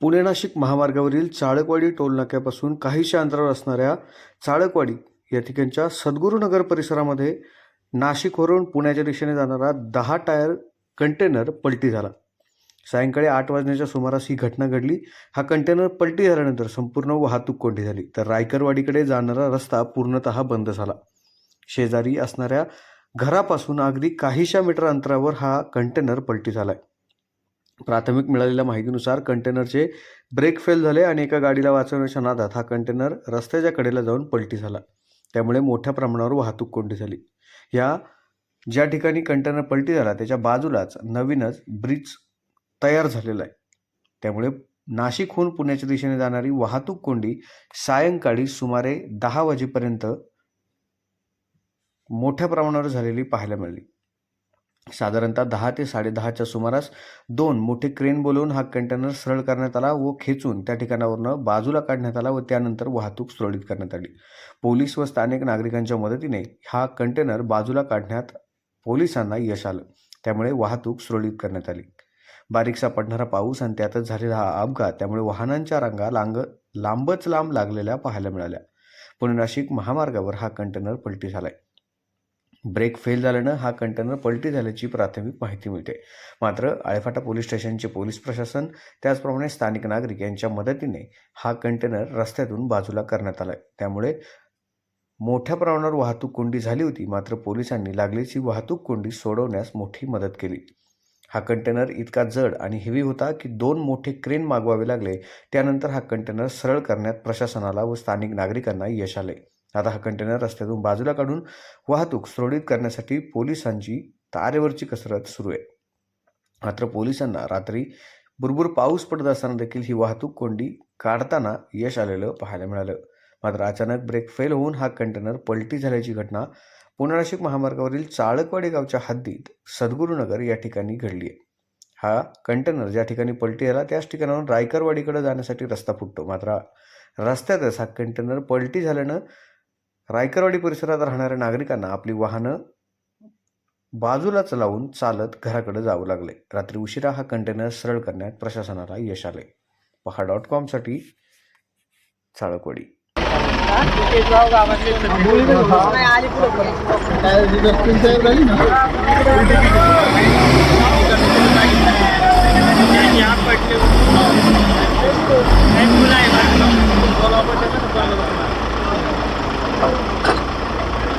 पुणे नाशिक महामार्गावरील चाळकवाडी टोलनाक्यापासून काहीशा अंतरावर असणाऱ्या चाळकवाडी या ठिकाणच्या सद्गुरुनगर परिसरामध्ये नाशिकवरून पुण्याच्या दिशेने जाणारा दहा टायर कंटेनर पलटी झाला. सायंकाळी आठ वाजण्याच्या सुमारास ही घटना घडली. हा कंटेनर पलटी झाल्यानंतर संपूर्ण वाहतूक कोंडी झाली. तर रायकरवाडीकडे जाणारा रस्ता पूर्णतः बंद झाला. शेजारी असणाऱ्या घरापासून अगदी काहीशा मीटर अंतरावर हा कंटेनर पलटी झाला आहे प्राथमिक मिळालेल्या माहितीनुसार कंटेनरचे ब्रेक फेल झाले आणि एका गाडीला वाचवण्याच्या नादात हा कंटेनर रस्त्याच्या कडेला जाऊन पलटी झाला. त्यामुळे मोठ्या प्रमाणावर वाहतूक कोंडी झाली. या ज्या ठिकाणी कंटेनर पलटी झाला त्याच्या बाजूलाच नवीनच ब्रिज तयार झालेला आहे. त्यामुळे नाशिकहून पुण्याच्या दिशेने जाणारी वाहतूक कोंडी सायंकाळी सुमारे दहा वाजेपर्यंत मोठ्या प्रमाणावर झालेली पाहायला मिळाली. साधारणतः दहा ते साडेदहाच्या सुमारास दोन मोठे क्रेन बोलवून हा कंटेनर सरळ करण्यात आला व खेचून त्या ठिकाणावरनं बाजूला काढण्यात आला व त्यानंतर वाहतूक सुरळीत करण्यात आली. पोलीस व स्थानिक नागरिकांच्या मदतीने हा कंटेनर बाजूला काढण्यात पोलिसांना यश आलं. त्यामुळे वाहतूक सुरळीत करण्यात आली. बारीकसा पडणारा पाऊस आणि त्यातच झालेला हा अपघात त्यामुळे वाहनांच्या रांगा लांग लांबच लांब लागलेल्या पाहायला मिळाल्या. पुणे नाशिक महामार्गावर हा कंटेनर पलटी झालाय. ब्रेक फेल झाल्यानं हा कंटेनर पलटी झाल्याची प्राथमिक माहिती मिळते. मात्र आळेफाटा पोलीस स्टेशनचे पोलीस प्रशासन त्याचप्रमाणे स्थानिक नागरिक यांच्या मदतीने हा कंटेनर रस्त्यातून बाजूला करण्यात आला त्यामुळे मोठ्या प्रमाणावर वाहतूक कोंडी झाली होती मात्र पोलिसांनी लागलीची वाहतूक कोंडी सोडवण्यास मोठी मदत केली. हा कंटेनर इतका जड आणि हेवी होता की दोन मोठे क्रेन मागवावे लागले. त्यानंतर हा कंटेनर सरळ करण्यात प्रशासनाला व स्थानिक नागरिकांना यश आले आता हा कंटेनर रस्त्यातून बाजूला काढून वाहतूक सुरळीत करण्यासाठी पोलिसांची तारेवरची कसरत सुरू आहे. मात्र पोलिसांना रात्री भरपूर पाऊस पडत असताना देखील ही वाहतूक कोंडी काढताना यश आलेलं पाहायला मिळालं. मात्र अचानक ब्रेक फेल होऊन हा कंटेनर पलटी झाल्याची घटना पुणे नाशिक महामार्गावरील चाळकवाडी गावच्या हद्दीत सद्गुरुनगर या ठिकाणी घडली आहे. हा कंटेनर ज्या ठिकाणी पलटी आला त्याच ठिकाणाहून रायकरवाडीकडे जाण्यासाठी रस्ता फुटतो. मात्र रस्त्यातच हा कंटेनर पलटी झाल्यानं रायकरवाडी परिसरात राहणाऱ्या नागरिकांना आपली वाहनं बाजूलाच लावून चालत घराकडे जावं लागले. रात्री उशिरा हा कंटेनर सरळ करण्यात प्रशासनाला यश आले. पहा डॉट कॉमसाठी चाळकवाडी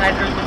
నైట్రోజన్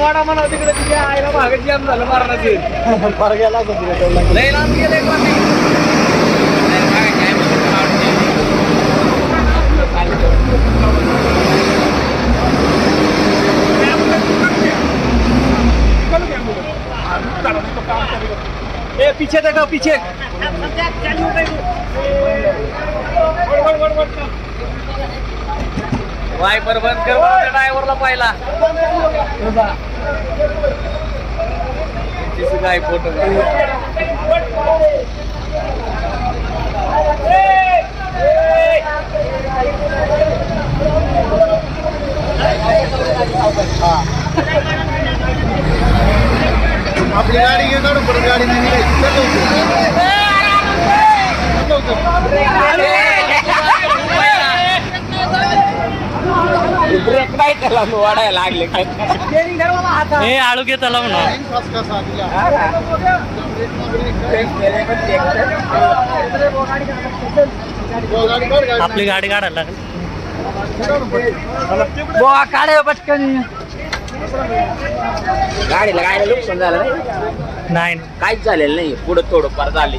वाडा म्हणा तिकडे तिथे आईला भागत जाम झालं मारणाचे. लय लांब गेले ए पीछे देखो पीछे. वायपर बंद कर ड्रायव्हरला पाहिला. काय फोटो आपली गाडी घे काढून परत गाडी ब्रेक नाही त्याला वाढायला लागले. काय हे आळू घे त्याला म्हणा. हो, आपली गाडी काढायला लागली. बोवा काढे पटकन. गाडीला गाडीला नुकसान झालं नाही? काहीच झालेलं नाही. पुढं थोडं फार झाले